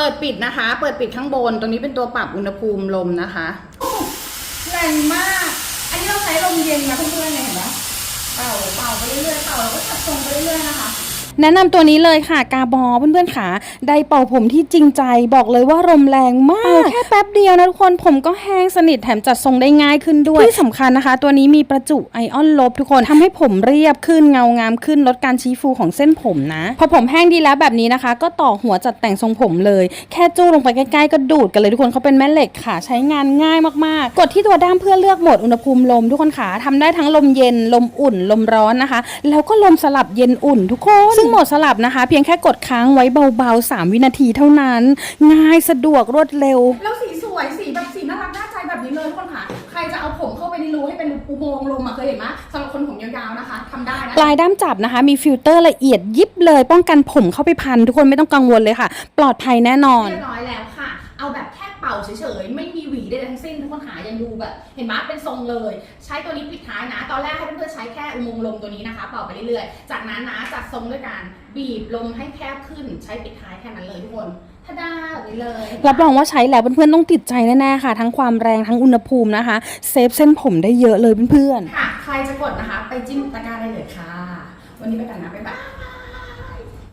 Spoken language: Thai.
เปิดปิดนะคะ เปิดปิดข้างบน ตรงนี้เป็นตัวปรับอุณหภูมิลมนะคะแรงมาก อันนี้เราใช้ลมเย็นนะเพื่อนๆเนี่ยเห็นไหมเป่าเป่าไปเรื่อยๆเป่าแล้วก็จับทรงไปเรื่อยๆนะคะ แนะนำตัวนี้เลยค่ะกาบอเพื่อนๆค่ะไดร์เป่าผมที่จริงใจบอกเลยว่าลมแรงมากแค่แป๊บเดียวนะทุกคนผมก็แห้งสนิทแถมจัดทรงได้ง่ายขึ้นด้วยที่สำคัญนะคะ ตัวนี้มีประจุไอออนลบทุกคนทำให้ผมเรียบขึ้นเงางามขึ้นลดการชี้ฟูของเส้นผมนะ พอผมแห้งดีแล้วแบบนี้นะคะ ก็ต่อหัวจัดแต่งทรงผมเลย แค่จู้ลงไปใกล้ๆก็ดูดกันเลยทุกคนเขาเป็นแม่เหล็กค่ะ ใช้งานง่ายมากๆ กดที่ตัวด้ามเพื่อเลือกโหมดอุณหภูมิลมทุกคนค่ะทำได้ทั้งลมเย็นลมอุ่นลมร้อนนะคะ แล้วก็ลมสลับเย็นอุ่นทุกคนซึ่งโหมดสลับนะคะ เพียงแค่กดค้างไว้เบาๆ 3 วินาทีเท่านั้น ง่ายสะดวกรวดเร็ว แล้วสีสวยสีแบบสีน่ารักน่าใจแบบนี้เลยทุกคนค่ะ ใครจะเอาผมเข้าไปในรูให้เป็นอุโมงค์ลมอะเคยเห็นไหมสำหรับคนผมยาวๆนะคะทำได้นะ ปลายด้ามจับนะคะ มีฟิลเตอร์ละเอียดยิบเลย ป้องกันผมเข้าไปพัน ทุกคนไม่ต้องกังวลเลยค่ะ ปลอดภัยแน่นอน เรียบร้อยแล้วค่ะ เอาแบบแค่ เป่าเฉยๆ ไม่มีหวีใดๆทั้งสิ้นทุกคนหายังดูแบบเห็นไหมเป็นทรงเลย ใช้ตัวนี้ปิดท้ายนะ ตอนแรกให้เพื่อนๆใช้แค่อุโมงค์ลมตัวนี้นะคะ เป่าไปเรื่อยๆ จากนั้นนะจัดทรงด้วยการบีบลมให้แคบขึ้น ใช้ปิดท้ายแค่นั้นเลยทุกคนทาดาแบบนี้เลยรับรองว่าใช้แล้วเพื่อนๆต้องติดใจแน่ๆค่ะ ทั้งความแรงทั้งอุณหภูมินะคะ เซฟเส้นผมได้เยอะเลยเพื่อนๆค่ะใครจะกดนะคะ ไปจิ้มตะกร้าได้เลยค่ะ วันนี้ไปกันนะบ๊ายบาย